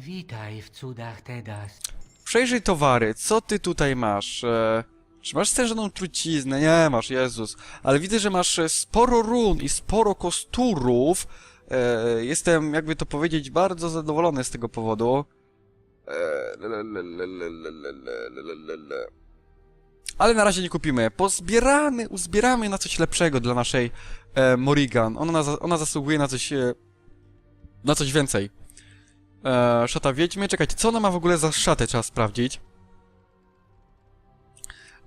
Witaj w cudach Tedas. Przejrzyj towary, co ty tutaj masz? E, czy masz stężoną truciznę? Nie masz, Jezus. Ale widzę, że masz e, sporo run i sporo kosturów. E, jestem, jakby to powiedzieć, bardzo zadowolony z tego powodu. E, le, le, le, le, le, le, le, le, le, le. Ale na razie nie kupimy. Pozbieramy, uzbieramy na coś lepszego dla naszej e, Morrigan. Ona, ona zasługuje na coś, e, na coś więcej. E, szata wiedźmy. Czekajcie, co ona ma w ogóle za szatę? Trzeba sprawdzić.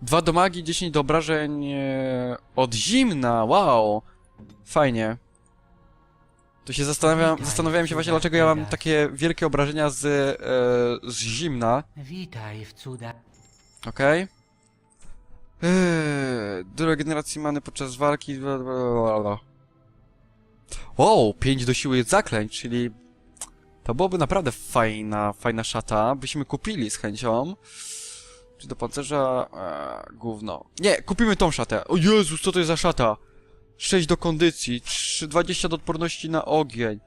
Dwa do magii, 10 do obrażeń e, od zimna. Wow! Fajnie. To się zastanawiam, zastanawiałem się właśnie, dlaczego ja mam takie wielkie obrażenia z, e, z zimna. Witaj w cudach. Okej. Eee, do regeneracji many podczas walki. bla, bla, bla, bla. O, 5 do siły zaklęć, czyli to byłoby naprawdę fajna, fajna szata. Byśmy kupili z chęcią. Czy do pancerza? Eee, gówno. Nie, kupimy tą szatę. O Jezus, co to jest za szata? 6 do kondycji, 3, 20 do odporności na ogień.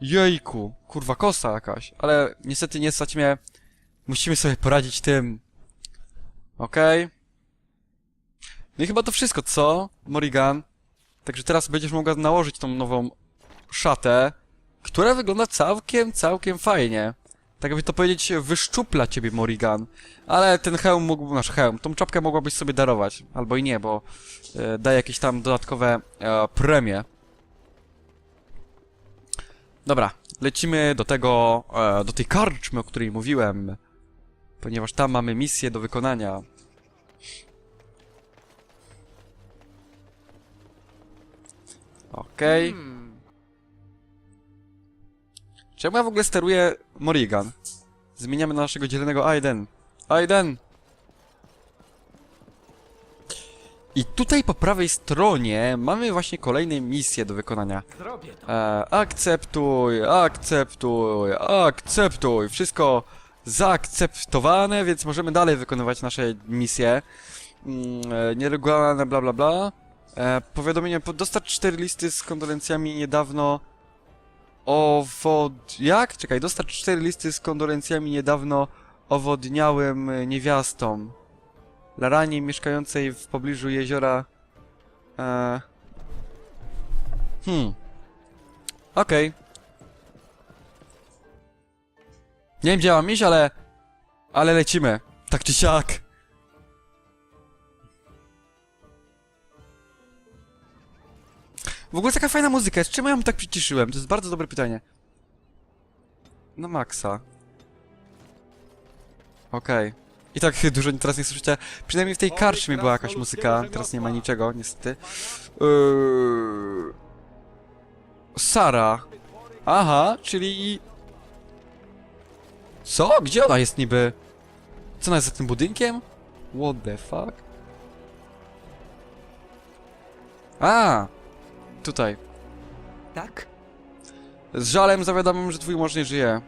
Jejku, kurwa kosa jakaś. Ale niestety nie stać mnie. Musimy sobie poradzić tym. Okej. No i chyba to wszystko, co? Morrigan. Także teraz będziesz mogła nałożyć tą nową szatę, która wygląda całkiem, całkiem fajnie. Tak jakby to powiedzieć, wyszczupla ciebie Morrigan. Ale ten hełm mógł, nasz hełm, tą czapkę mogłabyś sobie darować. Albo i nie, bo e, daje jakieś tam dodatkowe e, premie. Dobra, lecimy do tego, e, do tej karczmy, o której mówiłem. Ponieważ tam mamy misję do wykonania. Okej. Czemu ja w ogóle steruję Morrigan? Zmieniamy na naszego dzielnego Aiden. Aiden! I tutaj po prawej stronie mamy właśnie kolejne misje do wykonania. E, akceptuj, akceptuj, akceptuj. Wszystko zaakceptowane, więc możemy dalej wykonywać nasze misje. Mm, e, nieregularne, bla bla bla. E, powiadomienie, po- dostarcz cztery listy z kondolencjami niedawno owod... Jak? Czekaj, dostarcz cztery listy z kondolencjami niedawno owodniałym e, niewiastom. Laranie mieszkającej w pobliżu jeziora... E... Hmm. Okej. Nie wiem gdzie mam iść, ale... Ale lecimy. Tak czy siak. W ogóle taka fajna muzyka jest. Czemu ja ją tak przyciszyłem? To jest bardzo dobre pytanie. Na maksa. Okej. I tak dużo teraz nie słyszycie. Przynajmniej w tej karczmie była jakaś muzyka. Teraz nie ma niczego, niestety. Yy... Sara. Aha, czyli... Co? Gdzie ona jest niby? Co ona jest za tym budynkiem? What the fuck? A! Tutaj. Tak? Z żalem zawiadamiam, że twój mąż nie żyje.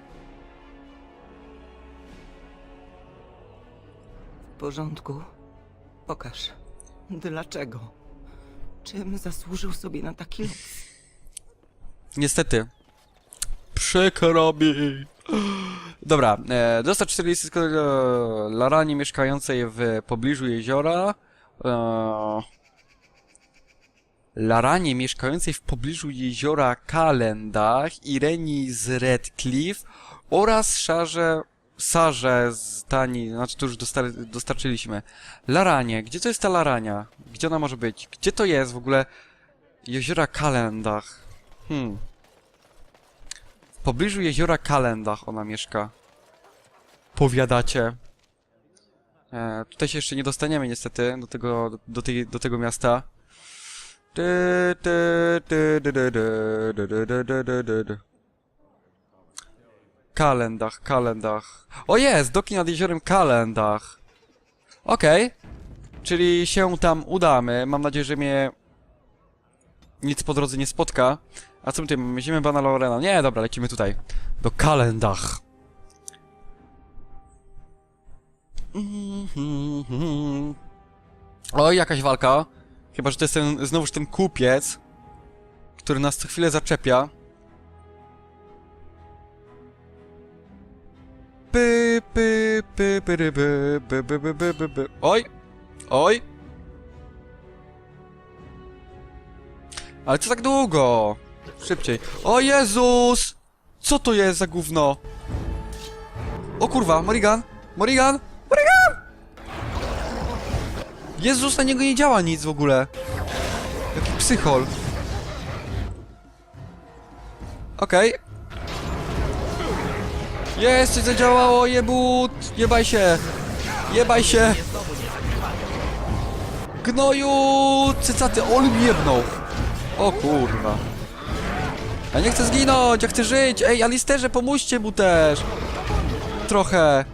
W porządku. Pokaż. Dlaczego? Czym zasłużył sobie na taki los? Niestety. Przykro mi. Dobra, e, dostać 40 e, Laranie mieszkającej w pobliżu jeziora. E, Laranie mieszkającej w pobliżu jeziora Kalendach, Ireni z Redcliffe oraz Szarze, Sarze z Tani, znaczy to już dostar dostarczyliśmy. Laranie, gdzie to jest ta Larania? Gdzie ona może być? Gdzie to jest w ogóle jeziora Kalendach? Hmm. W pobliżu jeziora Kalendach ona mieszka. Powiadacie. E, tutaj się jeszcze nie dostaniemy niestety do tego, do, tej, do tego miasta. Kalendach, Kalendach. O jest! Doki nad jeziorem Kalendach. Okej. Czyli się tam udamy. Mam nadzieję, że mnie nic po drodze nie spotka. A co my tutaj mamy? Ziemię Bana Lorena. Nie, dobra, lecimy tutaj. Do Kalendach. Oj, jakaś walka. Chyba, że to jest ten, znowuż ten kupiec, który nas co chwilę zaczepia. Py, py, py, py. Oj! Oj! Ale co tak długo? Szybciej. O Jezus! Co to jest za gówno? O kurwa! Morrigan! Morrigan! Jezus, na niego nie działa nic w ogóle. Jaki psychol. Okej. Jest, coś zadziałało, jebut! Jebaj się! Jebaj się! Gnoju! Cycaty, on mi jebnął! O kurwa. Ja nie chcę zginąć, ja chcę żyć! Ej, Alisterze, pomóżcie mu też! Trochę.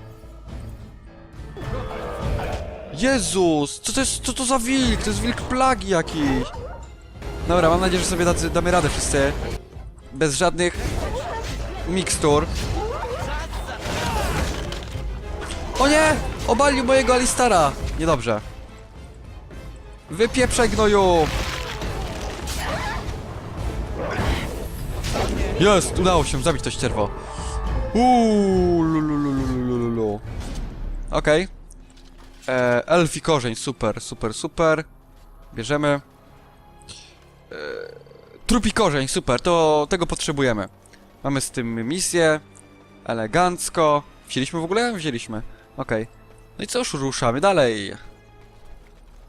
Jezus! Co to jest, co to za wilk? To jest wilk plagi jakiś! Dobra, mam nadzieję, że sobie damy radę wszyscy. Bez żadnych mikstur. O nie! Obalił mojego Alistara! Niedobrze. Wypieprzaj gnoju! Jest! Udało się zabić to ścierwo. Uuu, lulululululu. Okej. E, Elfi korzeń, super, super, super. Bierzemy. E, trupi korzeń, super, to tego potrzebujemy. Mamy z tym misję. Elegancko. Wzięliśmy w ogóle? Wzięliśmy. Okej. No i cóż, ruszamy dalej.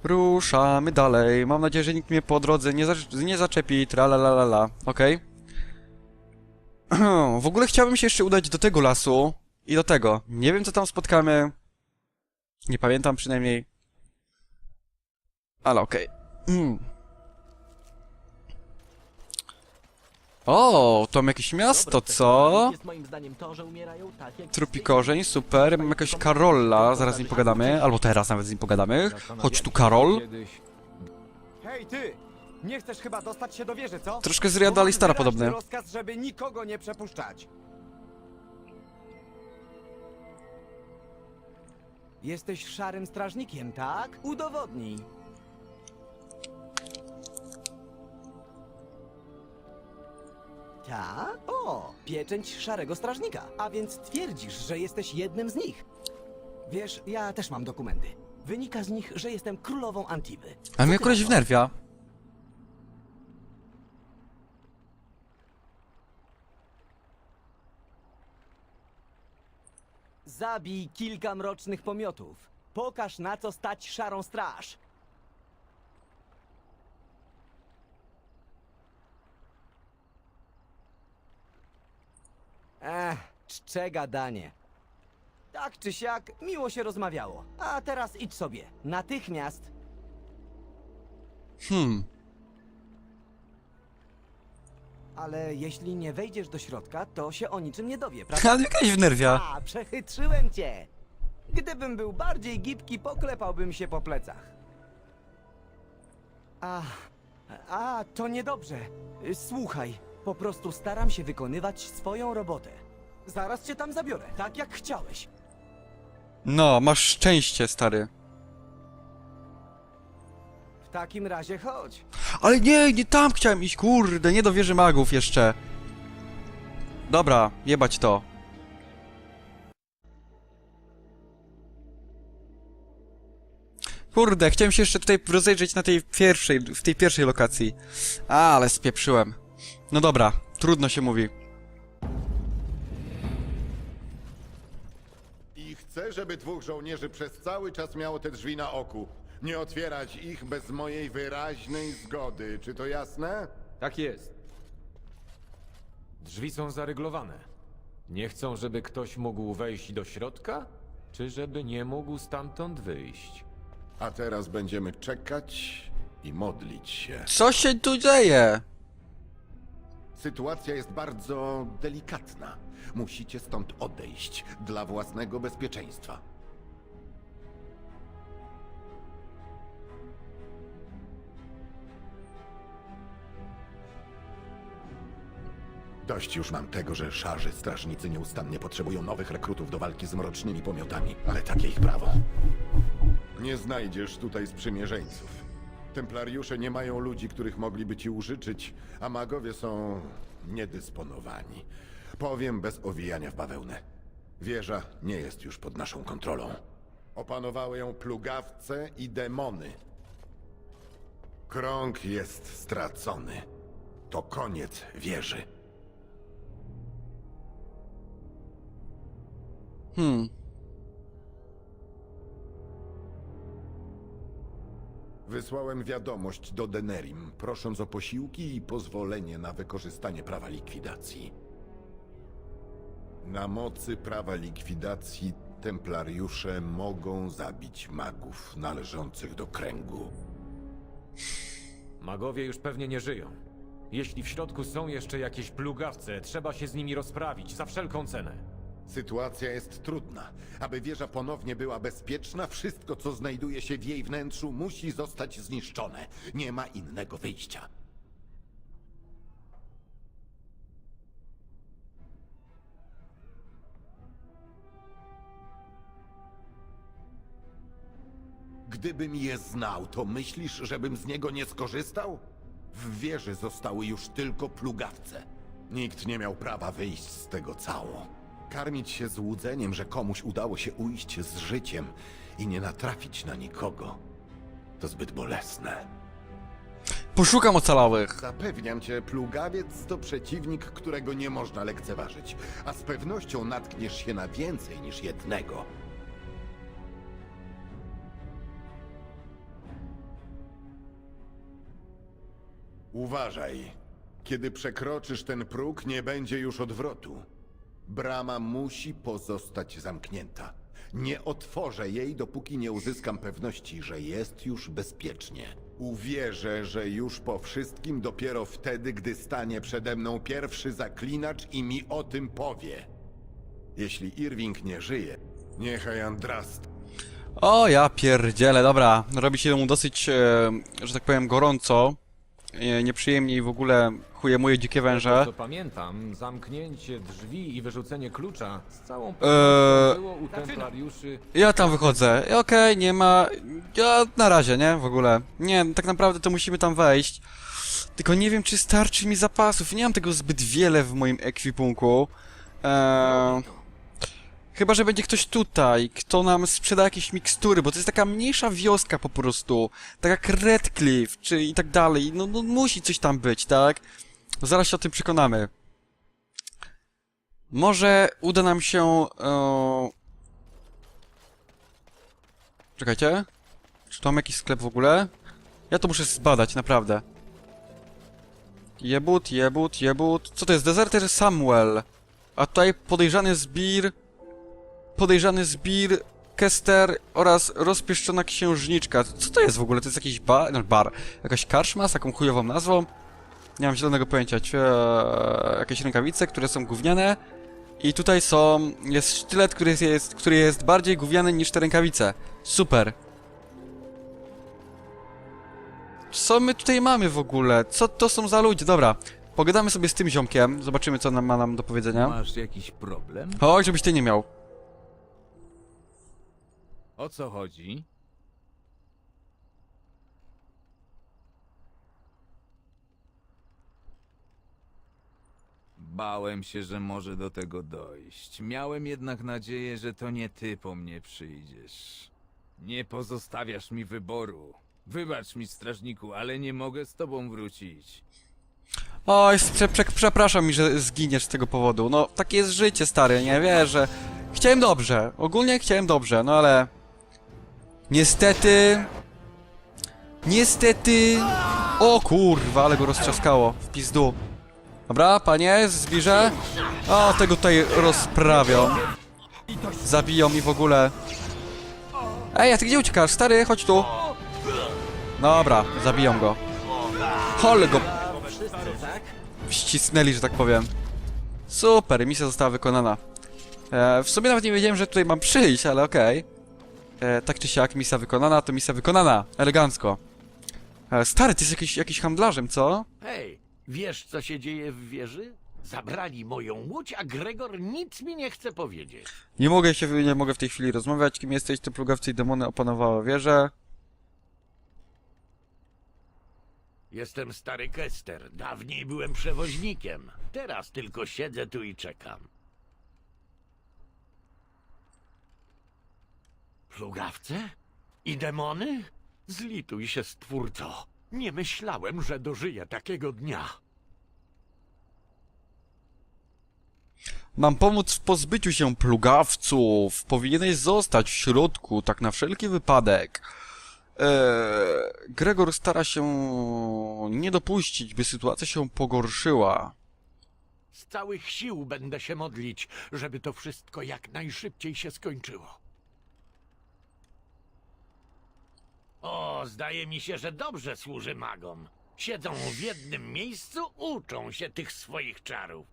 Ruszamy dalej. Mam nadzieję, że nikt mnie po drodze nie, nie zaczepi. Tralalala. Okej. W ogóle chciałbym się jeszcze udać do tego lasu i do tego. Nie wiem, co tam spotkamy. Nie pamiętam przynajmniej. Ale okej. Mm. O, tam jakieś miasto, co? Trupi korzeń, super. Mam jakiegoś Karola, zaraz z nim pogadamy. Albo teraz nawet z nim pogadamy. Chodź tu, Karol. Hej, ty! Nie chcesz chyba dostać się do wieży, co? Troszkę z Riada Alistara Wyraźny podobny. rozkaz, żeby nikogo nie przepuszczać. Jesteś szarym strażnikiem, tak? Udowodnij. Ta? O, pieczęć szarego strażnika. A więc twierdzisz, że jesteś jednym z nich. Wiesz, ja też mam dokumenty. Wynika z nich, że jestem królową Antiby. A mnie koleś wnerwia. Zabij kilka mrocznych pomiotów. Pokaż na co stać szarą straż. Ech, czcze gadanie. Tak czy siak, miło się rozmawiało. A teraz idź sobie. Natychmiast. Hmm. Ale jeśli nie wejdziesz do środka, to się o niczym nie dowie, prawda? Ale koleś wnerwia. A, przechytrzyłem cię! Gdybym był bardziej gibki, poklepałbym się po plecach. A, a, to niedobrze. Słuchaj, po prostu staram się wykonywać swoją robotę. Zaraz cię tam zabiorę, tak jak chciałeś. No, masz szczęście, stary. W takim razie chodź. Ale nie, nie tam chciałem iść, kurde, nie do wieży magów jeszcze. Dobra, jebać to. Kurde, chciałem się jeszcze tutaj rozejrzeć na tej pierwszej, w tej pierwszej lokacji. A, ale spieprzyłem. No dobra, trudno się mówi. I chcę, żeby dwóch żołnierzy przez cały czas miało te drzwi na oku. Nie otwierać ich bez mojej wyraźnej zgody. Czy to jasne? Tak jest. Drzwi są zaryglowane. Nie chcą, żeby ktoś mógł wejść do środka, czy żeby nie mógł stamtąd wyjść. A teraz będziemy czekać i modlić się. Co się tu dzieje? Sytuacja jest bardzo delikatna. Musicie stąd odejść dla własnego bezpieczeństwa. Dość już mam tego, że szarzy strażnicy nieustannie potrzebują nowych rekrutów do walki z mrocznymi pomiotami, ale takie ich prawo. Nie znajdziesz tutaj sprzymierzeńców. Templariusze nie mają ludzi, których mogliby ci użyczyć, a magowie są niedysponowani. Powiem bez owijania w bawełnę. Wieża nie jest już pod naszą kontrolą. Opanowały ją plugawce i demony. Krąg jest stracony. To koniec wieży. Hmm. Wysłałem wiadomość do Denerim, prosząc o posiłki i pozwolenie na wykorzystanie prawa likwidacji. Na mocy prawa likwidacji templariusze mogą zabić magów należących do kręgu. Magowie już pewnie nie żyją. Jeśli w środku są jeszcze jakieś plugawce, trzeba się z nimi rozprawić za wszelką cenę. Sytuacja jest trudna. Aby wieża ponownie była bezpieczna, wszystko, co znajduje się w jej wnętrzu, musi zostać zniszczone. Nie ma innego wyjścia. Gdybym je znał, to myślisz, żebym z niego nie skorzystał? W wieży zostały już tylko plugawce. Nikt nie miał prawa wyjść z tego cało. Karmić się złudzeniem, że komuś udało się ujść z życiem i nie natrafić na nikogo, to zbyt bolesne. Poszukam ocalałych. Zapewniam cię, plugawiec to przeciwnik, którego nie można lekceważyć, a z pewnością natkniesz się na więcej niż jednego. Uważaj. Kiedy przekroczysz ten próg, nie będzie już odwrotu. Brama musi pozostać zamknięta. Nie otworzę jej, dopóki nie uzyskam pewności, że jest już bezpiecznie. Uwierzę, że już po wszystkim dopiero wtedy, gdy stanie przede mną pierwszy zaklinacz i mi o tym powie. Jeśli Irving nie żyje, niechaj Andrast O, ja pierdzielę, dobra. Robi się mu dosyć, e, że tak powiem, gorąco. E, nieprzyjemnie i w ogóle chuje moje dzikie węże. Co pamiętam, zamknięcie drzwi i wyrzucenie klucza z całą Eee. pewnością było u templariuszy Ja tam wychodzę. Okej, nie ma... Ja na razie, nie? W ogóle. Nie, tak naprawdę to musimy tam wejść. Tylko nie wiem, czy starczy mi zapasów. Nie mam tego zbyt wiele w moim ekwipunku. Eee... Chyba, że będzie ktoś tutaj, kto nam sprzeda jakieś mikstury, bo to jest taka mniejsza wioska po prostu. Tak jak Redcliffe, czy i tak dalej. No, no musi coś tam być, tak? Zaraz się o tym przekonamy. Może uda nam się... E... Czekajcie. Czy tu mam jakiś sklep w ogóle? Ja to muszę zbadać, naprawdę. Jebut, jebut, jebut. Co to jest? Deserter Samuel. A tutaj podejrzany zbir... Podejrzany zbir... Kester oraz rozpieszczona księżniczka. Co to jest w ogóle? To jest jakiś bar? No, bar. Jakaś karczma z taką chujową nazwą? Nie mam zielonego pojęcia. Eee, jakieś rękawice, które są gówniane. I tutaj są... Jest sztylet, który jest, który jest bardziej gówniany niż te rękawice. Super. Co my tutaj mamy w ogóle? Co to są za ludzie? Dobra, pogadamy sobie z tym ziomkiem, zobaczymy co nam ma nam do powiedzenia. Masz jakiś problem? Oj, żebyś ty nie miał. O co chodzi? Bałem się, że może do tego dojść. Miałem jednak nadzieję, że to nie ty po mnie przyjdziesz. Nie pozostawiasz mi wyboru. Wybacz mi, strażniku, ale nie mogę z tobą wrócić. Oj, prze, prze, przepraszam mi, że zginiesz z tego powodu. No, takie jest życie, stary, nie wiesz, że... Chciałem dobrze, ogólnie chciałem dobrze, no ale... Niestety... Niestety... O kurwa, ale go roztrzaskało, w pizdu. Dobra, panie, zbliżę. O, tego tutaj rozprawią. Zabiją mi w ogóle. Ej, a ty gdzie uciekasz? Stary, chodź tu. Dobra, zabiją go. Hol go Wszyscy, tak? ścisnęli, że tak powiem. Super, misja została wykonana. E, w sumie nawet nie wiedziałem, że tutaj mam przyjść, ale okej. E, Tak czy siak, misja wykonana, to misja wykonana. Elegancko. E, stary, ty jesteś jakiś, jakiś handlarzem, co? Hej, wiesz co się dzieje w wieży? Zabrali moją łódź, a Gregor nic mi nie chce powiedzieć. Nie mogę się, nie mogę w tej chwili rozmawiać. Kim jesteś? Te plugawcy i demony opanowały wieżę. Jestem stary Kester. Dawniej byłem przewoźnikiem. Teraz tylko siedzę tu i czekam. Plugawce? I demony? Zlituj się, stwórco. Nie myślałem, że dożyję takiego dnia. Mam pomóc w pozbyciu się plugawców. Powinieneś zostać w środku, tak na wszelki wypadek. Eee, Gregor stara się nie dopuścić, by sytuacja się pogorszyła. Z całych sił będę się modlić, żeby to wszystko jak najszybciej się skończyło. O, zdaje mi się, że dobrze służy magom. Siedzą w jednym miejscu, uczą się tych swoich czarów.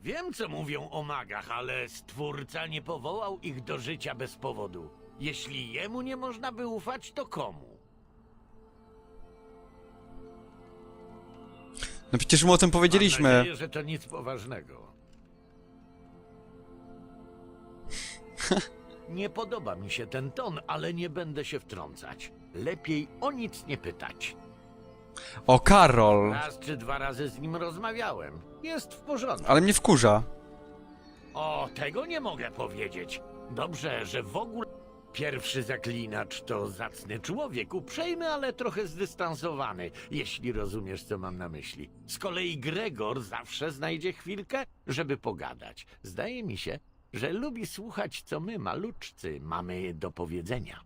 Wiem, co mówią o magach, ale stwórca nie powołał ich do życia bez powodu. Jeśli jemu nie można by ufać, to komu? No przecież my o tym Mam powiedzieliśmy. nadzieję, że to nic poważnego. Nie podoba mi się ten ton, ale nie będę się wtrącać. Lepiej o nic nie pytać. O, Karol. Raz czy dwa razy z nim rozmawiałem. Jest w porządku. Ale mnie wkurza. O, tego nie mogę powiedzieć. Dobrze, że w ogóle pierwszy zaklinacz to zacny człowiek, uprzejmy, ale trochę zdystansowany, jeśli rozumiesz, co mam na myśli. Z kolei Gregor zawsze znajdzie chwilkę, żeby pogadać. Zdaje mi się, że lubi słuchać, co my, maluczcy, mamy do powiedzenia.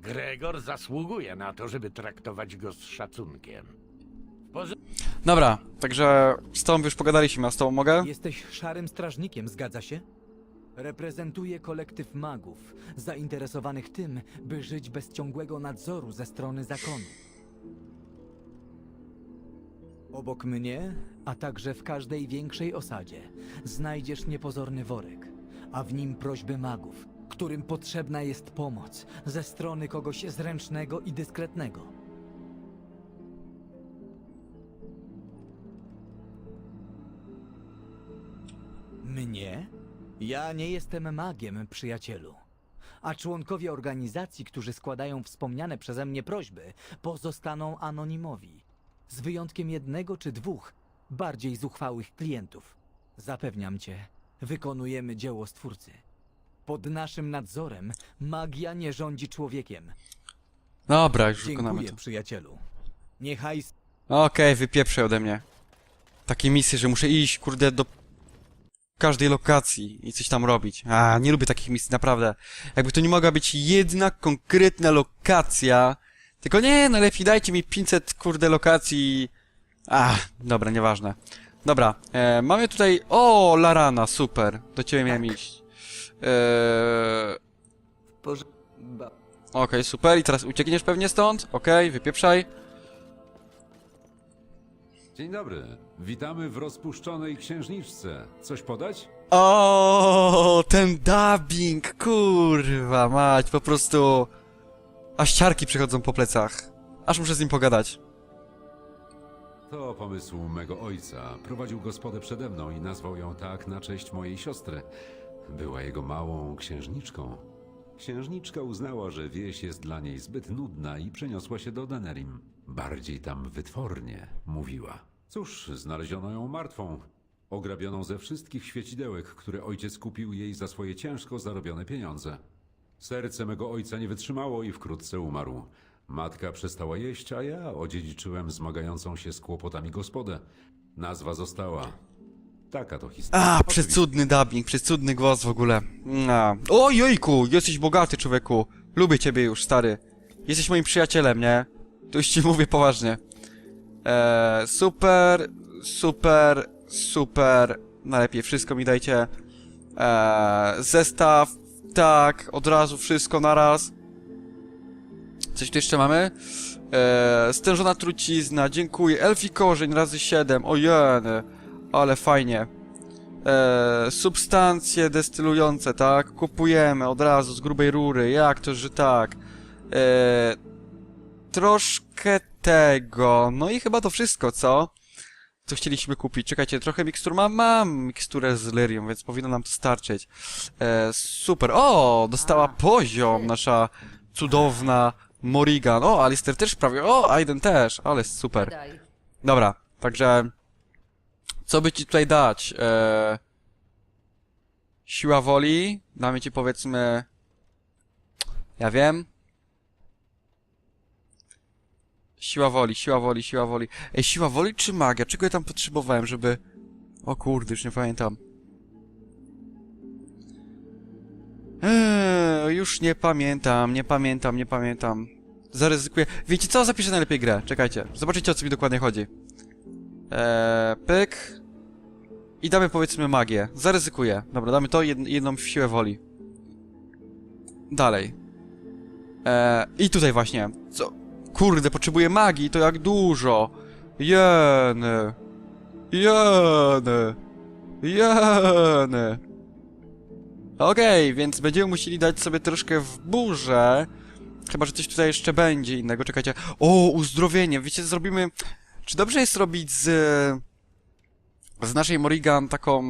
Gregor zasługuje na to, żeby traktować go z szacunkiem. W porze- Dobra, także z tobą już pogadaliśmy, a z tobą mogę? Jesteś szarym strażnikiem, zgadza się? Reprezentuję kolektyw magów, zainteresowanych tym, by żyć bez ciągłego nadzoru ze strony zakonu. Obok mnie, a także w każdej większej osadzie, znajdziesz niepozorny worek, a w nim prośby magów, którym potrzebna jest pomoc ze strony kogoś zręcznego i dyskretnego. Mnie? Ja nie jestem magiem, przyjacielu. A członkowie organizacji, którzy składają wspomniane przeze mnie prośby, pozostaną anonimowi. Z wyjątkiem jednego czy dwóch bardziej zuchwałych klientów. Zapewniam cię, wykonujemy dzieło Stwórcy. Pod naszym nadzorem magia nie rządzi człowiekiem. Dobra, już wykonamy Dziękuję, to. przyjacielu. Niechaj Okej, wypieprzaj ode mnie. Takie misje, że muszę iść, kurde, do każdej lokacji i coś tam robić. A, nie lubię takich misji, naprawdę. Jakby to nie mogła być jedna konkretna lokacja. Tylko nie, najlepiej dajcie mi 500, kurde, lokacji. A, dobra, nieważne. Dobra, e, mamy tutaj... O, Larana, super. Do ciebie miałem iść. Eee, Porze... Ba... Okej, super. I teraz uciekniesz pewnie stąd? Okej, wypieprzaj. Dzień dobry. Witamy w rozpuszczonej księżniczce. Coś podać? O, ten dubbing, kurwa mać, po prostu... Aż ciarki przychodzą po plecach. Aż muszę z nim pogadać. To pomysł mego ojca. Prowadził gospodę przede mną i nazwał ją tak na cześć mojej siostry. Była jego małą księżniczką. Księżniczka uznała, że wieś jest dla niej zbyt nudna i przeniosła się do Danerim. Bardziej tam wytwornie, mówiła. Cóż, znaleziono ją martwą. Ograbioną ze wszystkich świecidełek, które ojciec kupił jej za swoje ciężko zarobione pieniądze. Serce mego ojca nie wytrzymało i wkrótce umarł. Matka przestała jeść, a ja odziedziczyłem zmagającą się z kłopotami gospodę. Nazwa została. Taka to historia. A, przecudny dubbing, przecudny głos w ogóle. A. O, jojku, jesteś bogaty, człowieku. Lubię ciebie już, stary. Jesteś moim przyjacielem, nie? To już ci mówię poważnie. Eee, super, super, super. Najlepiej wszystko mi dajcie. Eee, zestaw, tak, od razu wszystko naraz. Coś tu jeszcze mamy? Eee, stężona trucizna, dziękuję. Elfi korzeń razy 7, ojeny. Ale fajnie. Eee, substancje destylujące, tak? Kupujemy od razu z grubej rury. Jak to, że tak? Eee, troszkę tego. No i chyba to wszystko, co? Co chcieliśmy kupić. Czekajcie, trochę mikstur mam? Mam miksturę z lyrium, więc powinno nam to starczyć. Eee, super. O, dostała poziom nasza cudowna Morrigan. O, Alistair też prawie. O, Aiden też. Ale super. Dobra, także... Co by ci tutaj dać? Eee, siła woli. Damy ci powiedzmy... Ja wiem. Siła woli, siła woli, siła woli. Ej, siła woli czy magia? Czego ja tam potrzebowałem, żeby... O kurde, już nie pamiętam. Już nie pamiętam, nie pamiętam, nie pamiętam. Zaryzykuję. Wiecie co? Zapiszę najlepiej grę. Czekajcie. Zobaczycie o co mi dokładnie chodzi. Eee, pyk. I damy powiedzmy magię. Zaryzykuję. Dobra, damy to jed jedną siłę woli. Dalej. Eee, I tutaj właśnie. Co? Kurde, potrzebuję magii, to jak dużo. Jeny. Jeny. Jeny. Okej, więc będziemy musieli dać sobie troszkę w burzę. Chyba, że coś tutaj jeszcze będzie innego. Czekajcie. O, uzdrowienie. Wiecie, zrobimy... Czy dobrze jest robić z... Z naszej Morrigan taką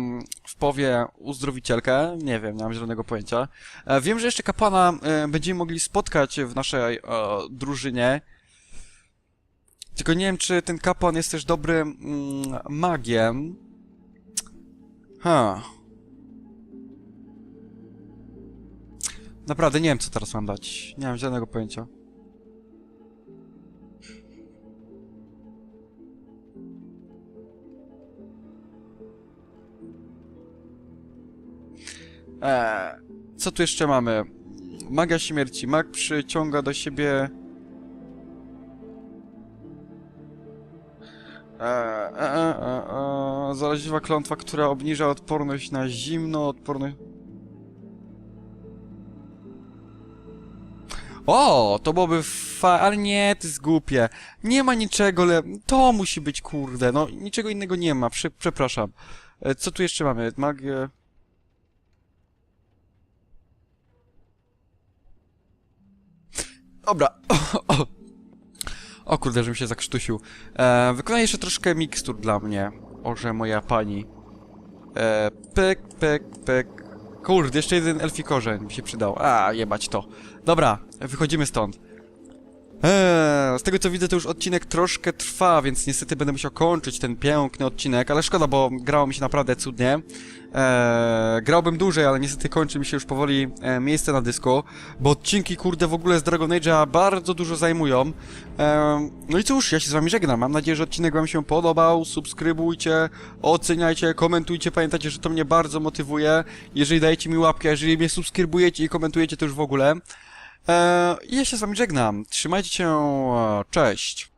w powie uzdrowicielkę? Nie wiem, nie mam zielonego pojęcia. E, wiem, że jeszcze kapłana e, będziemy mogli spotkać w naszej e, drużynie. Tylko nie wiem, czy ten kapłan jest też dobrym mm, magiem. Ha. Naprawdę nie wiem, co teraz mam dać. Nie mam żadnego pojęcia. Eee, co tu jeszcze mamy? Magia śmierci. Mag przyciąga do siebie... Eee, e, e, e, e, klątwa, która obniża odporność na zimno, odporność... O, to byłoby fa... Ale nie, ty zgłupie. Nie ma niczego, le... To musi być, kurde. No, niczego innego nie ma. Prze przepraszam. E, co tu jeszcze mamy? Magię... Dobra. O, kurde, żebym się zakrztusił. E, wykonaj jeszcze troszkę mikstur dla mnie. Orze moja pani. E, pyk, pyk, pyk. Kurde, jeszcze jeden elfi korzeń mi się przydał. A, jebać to. Dobra, wychodzimy stąd. Eee, z tego co widzę, to już odcinek troszkę trwa, więc niestety będę musiał kończyć ten piękny odcinek, ale szkoda, bo grało mi się naprawdę cudnie. Eee, grałbym dłużej, ale niestety kończy mi się już powoli e, miejsce na dysku, bo odcinki, kurde, w ogóle z Dragon Age'a bardzo dużo zajmują. Eee, no i cóż, ja się z wami żegnam. Mam nadzieję, że odcinek wam się podobał. Subskrybujcie, oceniajcie, komentujcie. Pamiętajcie, że to mnie bardzo motywuje. Jeżeli dajecie mi łapkę, jeżeli mnie subskrybujecie i komentujecie, to już w ogóle. Eee, ja się z wami żegnam. Trzymajcie się. Cześć.